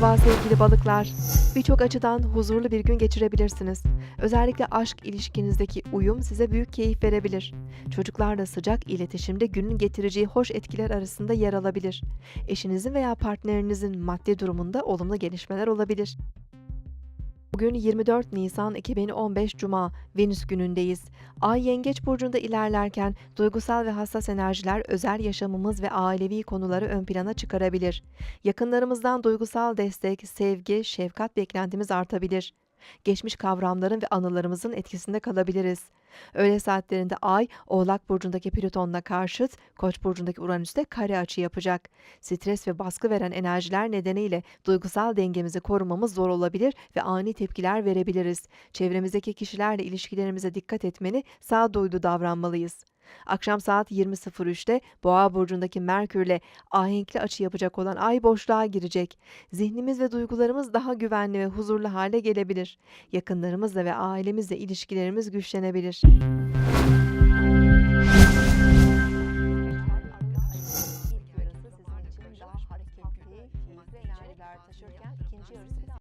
Merhaba sevgili balıklar. Birçok açıdan huzurlu bir gün geçirebilirsiniz. Özellikle aşk ilişkinizdeki uyum size büyük keyif verebilir. Çocuklarla sıcak iletişimde günün getireceği hoş etkiler arasında yer alabilir. Eşinizin veya partnerinizin maddi durumunda olumlu gelişmeler olabilir. Bugün 24 Nisan 2015 Cuma, Venüs günündeyiz. Ay Yengeç burcunda ilerlerken duygusal ve hassas enerjiler özel yaşamımız ve ailevi konuları ön plana çıkarabilir. Yakınlarımızdan duygusal destek, sevgi, şefkat beklentimiz artabilir. Geçmiş kavramların ve anılarımızın etkisinde kalabiliriz. Öğle saatlerinde Ay, Oğlak burcundaki Plüton'la karşıt, Koç burcundaki Uranüs'te kare açı yapacak. Stres ve baskı veren enerjiler nedeniyle duygusal dengemizi korumamız zor olabilir ve ani tepkiler verebiliriz. Çevremizdeki kişilerle ilişkilerimize dikkat etmeli, sağduyulu davranmalıyız. Akşam saat 20.03'te Boğa burcundaki Merkürle ahenkli açı yapacak olan ay boşluğa girecek. Zihnimiz ve duygularımız daha güvenli ve huzurlu hale gelebilir. Yakınlarımızla ve ailemizle ilişkilerimiz güçlenebilir.